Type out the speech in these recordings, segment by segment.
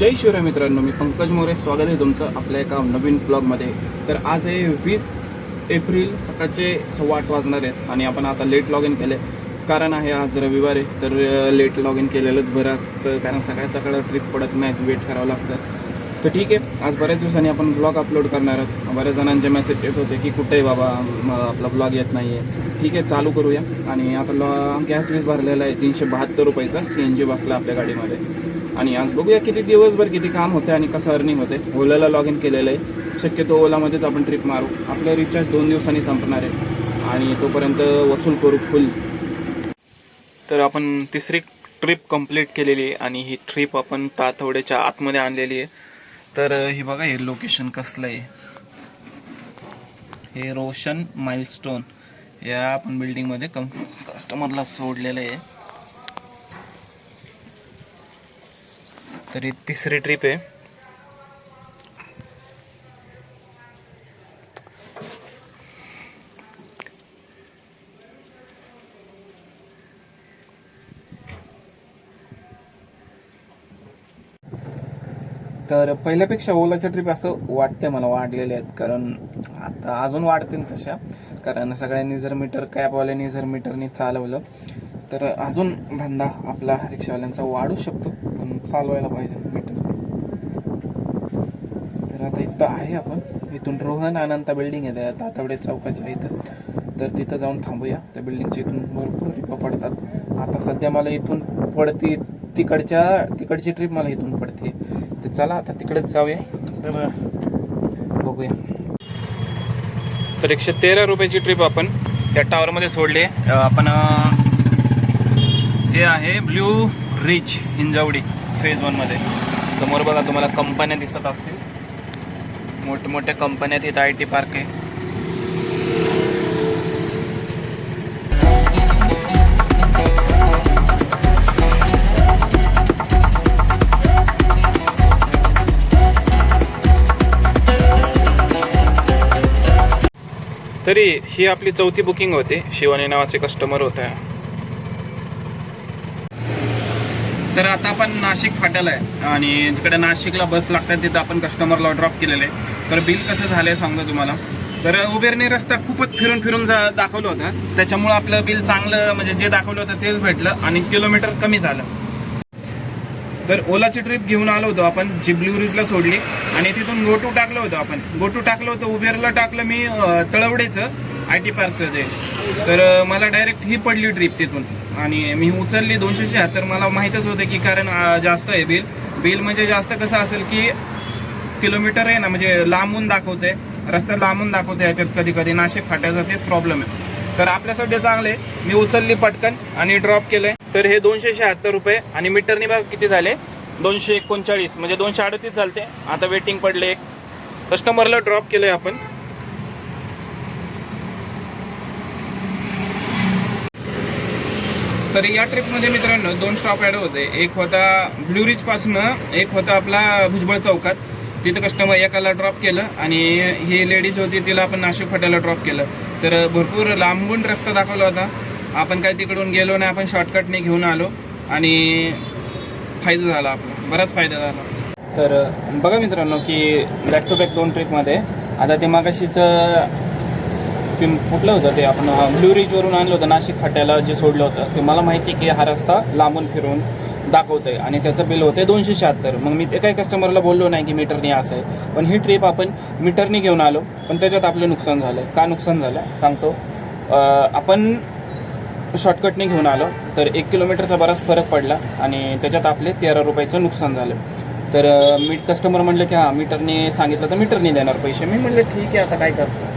जय शिवराय मित्रांनो मी पंकज मोरे स्वागत आहे तुमचं आपल्या एका नवीन ब्लॉगमध्ये. तर आज आहे वीस एप्रिल सकाळचे सव्वा आठ वाजणार आहेत आणि आपण आता लेट लॉग इन केले कारण आहे आज रविवार आहे तर लेट लॉग इन केलेलंच बरं असतं कारण सकाळ सकाळ ट्रिप पडत नाहीत वेट करावं लागतं. तर ठीक आहे आज बऱ्याच दिवसांनी आपण ब्लॉग अपलोड करणार आहोत. बऱ्याच जणांचे मेसेज येत होते की कुठे बाबा? आपला ब्लॉग येत नाही आहे ठीक आहे चालू करूया. आणि आता लॉ गॅस वीस भरलेला आहे तीनशे बहात्तर रुपयाचा सी एन जी बसला आपल्या गाडीमध्ये. आणि आज बघूया किती दिवसभर किती काम होते आणि कसं अर्निंग होते ओलाला लॉग इन केलेलं आहे. शक्यतो ओलामध्येच आपण ट्रिप मारू. आपलं रिचार्ज दोन दिवसांनी संपणार आहे. आणि तोपर्यंत वसूल करू फुल तर आपण तिसरी ट्रिप कंप्लीट केलेली आहे आणि ही ट्रिप आपण तातवड्याच्या आतमध्ये आणलेली आहे. तर हे बघा हे लोकेशन कसलं आहे. हे रोशन माइलस्टोन या आपण बिल्डिंगमध्ये कम कस्टमरला सोडलेलं आहे. तर ही तिसरी ट्रिप आहे. तर पहिल्यापेक्षा ओलाच्या ट्रिप असं वाटते मला वाढलेले आहेत. कारण आता अजून वाढतील तशा. कारण सगळ्यांनी जर मीटर कॅबवाल्यांनी जर मीटरनी चालवलं तर अजून धंदा आपला रिक्षावाल्यांचा वाढू शकतो. चालवायला पाहिजे मीटर तर आता इथं आहे आपण. इथून रोहन अनंता बिल्डिंग आहे. त्या तातवडे चौकाच्या इथं. तर तिथं जाऊन थांबूया. त्या बिल्डिंगच्या इथून भरपूर रिपा पडतात. आता सध्या मला इथून पडते तिकडच्या तिकडची ट्रिप मला इथून पडते. तर चला आता तिकडेच जाऊया. तर बघूया. तर एकशे तेरा रुपयाची ट्रिप आपण या टावरमध्ये सोडली. आहे. आपण हे आहे ब्ल्यू रिच हिंजावडी. फेज वनमध्ये समोर बघा तुम्हाला कंपन्या दिसत असतील. मोठमोठ्या कंपन्या इथं आय टी पार्क आहे. तरी ही आपली चौथी बुकिंग होती. शिवानी नावाचे कस्टमर होते. तर आता आपण नाशिक फाट्याला आहे. आणि जिकडे नाशिकला बस लागतात तिथं आपण कस्टमरला ड्रॉप केलेलं आहे. तर बिल कसं झालंय सांगतो तुम्हाला. तर उबेरने रस्ता खूपच फिरून फिरून जा दाखवलं होतं. त्याच्यामुळं आपलं बिल चांगलं म्हणजे जे दाखवलं होतं तेच भेटलं आणि किलोमीटर कमी झालं. तर ओलाची ट्रिप घेऊन आलो होतो आपण जी ब्ल्यू रिजला सोडली. आणि तिथून गोटू टाकलं होतं आपण. गोटू टाकलं होतं उबेरला टाकलं मी तळवडेचं आय टी पार्कचं ते तर मला डायरेक्ट ही पडली ट्रिप तिथून. आणि मी उचलली दोनशे शहात्तर मला माहीतच होतं की कारण जास्त आहे बिल. बिल म्हणजे जास्त कसं असेल की किलोमीटर आहे ना म्हणजे लांबून दाखवते. रस्ता लांबून दाखवते याच्यात कधी कधी. नाशिक फाट्याचा तेच प्रॉब्लेम आहे. तर आपल्यासाठी चांगले मी उचलली पटकन आणि ड्रॉप केलंय. तर हे दोनशे शहात्तर रुपये आणि मीटरने बघा किती झाले? दोनशे एकोणचाळीस. म्हणजे दोनशे अडतीस चालते आता वेटिंग पडले एक. कस्टमरला ड्रॉप केलंय आपण. तर या ट्रिपमध्ये मित्रांनो दोन स्टॉप ॲड होते. एक होता ब्ल्यू रिचपासनं एक होता आपला भुजबळ चौकात. तिथं कस्टमर एकाला ड्रॉप केलं आणि ही लेडीज होती तिला आपण नाशिक फाट्याला ड्रॉप केलं. तर भरपूर लांबून रस्ता दाखवला होता. आपण काय तिकडून गेलो नाही आपण शॉर्टकटने घेऊन आलो आणि फायदा झाला आपला. बराच फायदा झाला. तर बघा मित्रांनो की बॅक टू बॅक दोन ट्रिपमध्ये आता ते मागाशीचं पिंप कुठलं होतं ते. आपण ब्ल्यू रिजवरून आणलं होतं नाशिक फाट्याला जे सोडलं होतं. ते मला माहिती की हा रस्ता लांबून फिरून दाखवतंय. आणि त्याचं बिल होते दोनशे शहात्तर. मग मी ते काही कस्टमरला बोललो नाही की मीटरने असं आहे. पण ही ट्रिप आपण मीटरने घेऊन आलो. पण त्याच्यात आपलं नुकसान झालं का नुकसान झालं सांगतो. आपण शॉर्टकटने घेऊन आलो. तर एक किलोमीटरचा बराच फरक पडला. आणि त्याच्यात आपले तेरा रुपयाचं नुकसान झालं. तर मी कस्टमर म्हणलं की हां मीटरने सांगितलं तर मीटरने देणार पैसे. मी म्हटलं ठीक आहे आता काय करतो?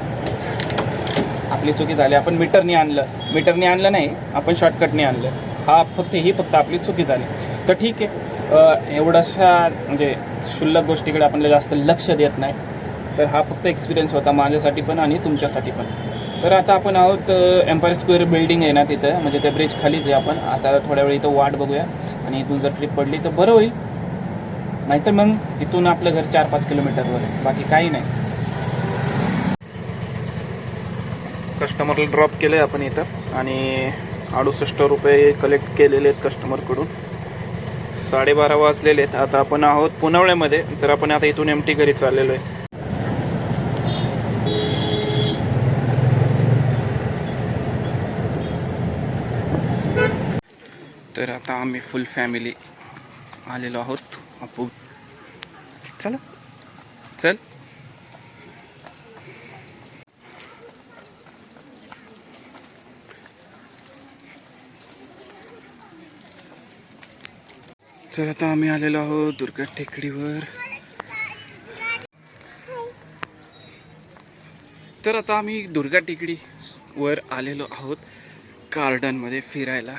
आपली चुकी झाली आपण मीटरने आणलं. मीटरने आणलं नाही आपण शॉर्टकटने आणलं. हा फक्त ही फक्त आपली चुकी झाली. तर ठीक आहे. एवढ्याशा म्हणजे क्षुल्लक गोष्टीकडे आपण जास्त लक्ष देत नाही. तर हा फक्त एक्सपिरियन्स होता माझ्यासाठी पण आणि तुमच्यासाठी पण. तर आता आपण आहोत एम्पायर स्क्वेअर बिल्डिंग आहे ना तिथं. म्हणजे त्या ब्रिज खालीच आहे आपण. आता थोड्या वेळ इथं वाट बघूया. आणि इथून जर ट्रिप पडली तर बरं होईल. नाहीतर मग इथून आपलं घर चार पाच किलोमीटरवर आहे. बाकी काही नाही. कस्टमरला ड्रॉप केलं आहे आपण इथं. आणि अडुसष्ट रुपये कलेक्ट केलेले आहेत कस्टमरकडून साडेबारा वाजलेले आहेत. आता आपण आहोत पुनवळ्यामध्ये. तर आपण आता इथून एम टी घरी चाललेलो आहे. तर आता आम्ही फुल फॅमिली आलेलो आहोत. आपू चला. चल. तर आता आम्ही आलेलो आहोत दुर्गा टेकडीवर. तर आता आम्ही दुर्गा टेकडी वर आलेलो आहोत गार्डनमध्ये फिरायला.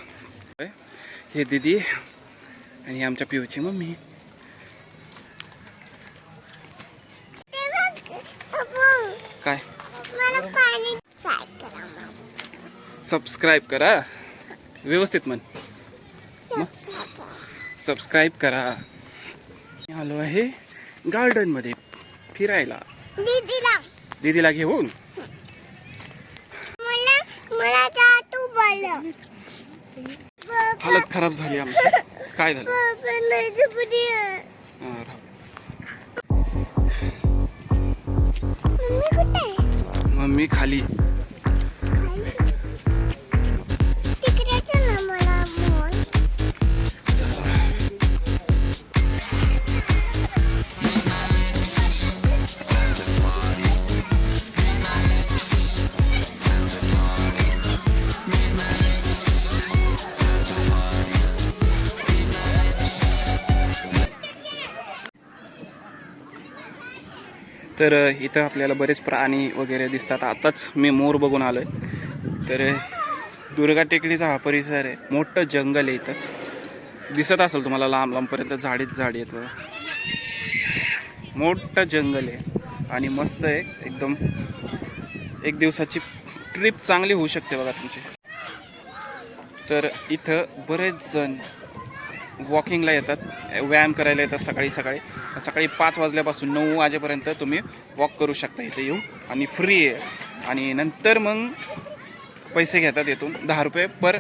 हे दिदी आणि आमच्या पिऊची मम्मी. काय? सबस्क्राईब करा. व्यवस्थित म्हण. सबस्क्राईब करा. आलो आहे गार्डनमध्ये फिरायला. दीदीला. दीदीला घेऊन? हालत खराब झाली आमची. काय झालं? मम्मी खाली. तर इथं आपल्याला बरेच प्राणी वगैरे दिसतात. आताच मी मोर बघून आलोय. तर दुर्गा टेकडीचा हा परिसर आहे. मोठं जंगल आहे इथं. दिसत असेल तुम्हाला लांब लांबपर्यंत झाडीच झाडी आहेत बघा. मोठं जंगल आहे. आणि मस्त आहे. एकदम एक दिवसाची ट्रिप चांगली होऊ शकते बघा तुमची. तर इथं बरेच जण वॉकिंगला येतात व्यायाम करायला येतात सकाळी सकाळी. सकाळी पाच वाजल्यापासून नऊ वाजेपर्यंत तुम्ही वॉक करू शकता इथे येऊन. आणि फ्री आहे. आणि नंतर मग पैसे घेतात येथून दहा रुपये पर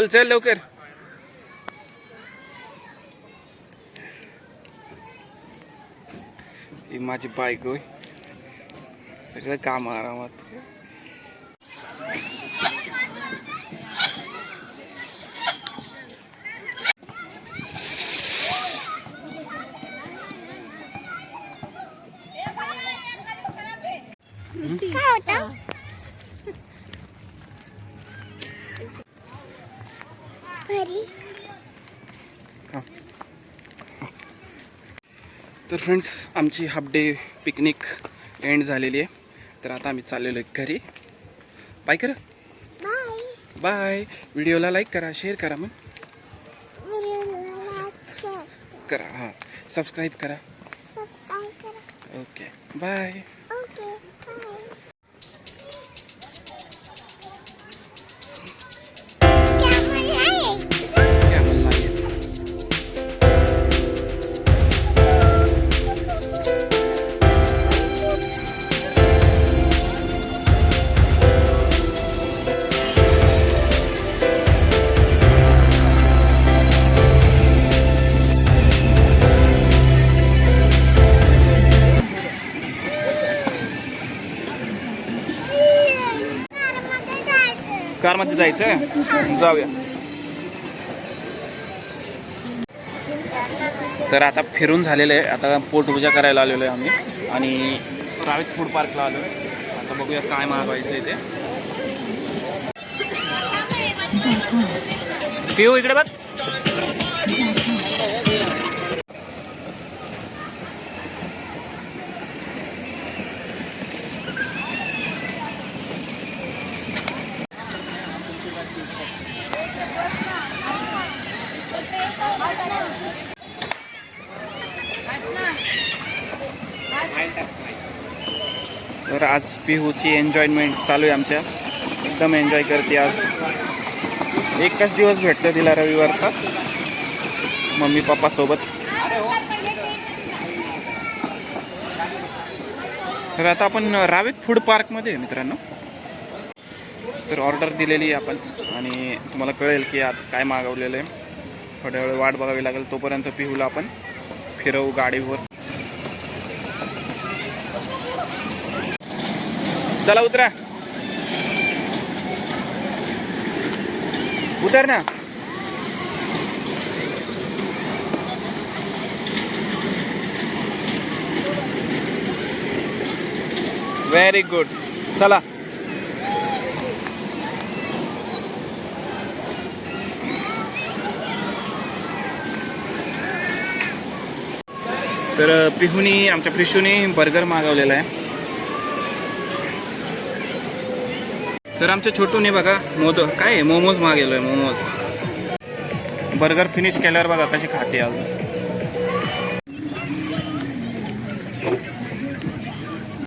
चल चल लवकर. ही माझी बायक होय सगळं काम आरामात. काय होतं? तर फ्रेंड्स आमची हाफ डे पिकनिक एंड झालेली आहे. तर आता आम्ही चाललेलो आहे घरी. बाय करा. बाय बाय व्हिडिओला लाईक करा शेअर करा मग. करा. हां. सबस्क्राईब करा. सबस्क्राईब करा. ओके बाय मध्ये जायचं जाऊया. तर आता फिरून झालेलं आहे. आता पोटपूजा करायला आलेलो आहे आम्ही. आणि रावेत फूड पार्कला आलो आता बघूया काय मागवायचं आहे ते. पिऊ इकडे बघ. आज पिहूची एन्जॉयमेंट चालू आहे आमच्या. एकदम एन्जॉय करते आज. एकच दिवस भेटलं तिला रविवारचा. मम्मी पप्पासोबत तर आता आपण रावेत फूड पार्कमध्ये मित्रांनो. तर ऑर्डर दिलेली आहे आपण. आणि तुम्हाला कळेल की आता काय मागवलेलं आहे. थोड्या वेळ वाट बघावी लागेल तोपर्यंत पिहूला आपण. फिरवू गाडीवर. चला उतरा. उतर ना. व्हेरी गुड चला. तर पिहूनी आमच्या पिशूनी बर्गर मागवलेला आहे. तर आमच्या छोटूने बघा मोदो काय मोमोज मागेलो आहे मोमोज. बर्गर फिनिश केल्यावर बघा कशी खाते अजून.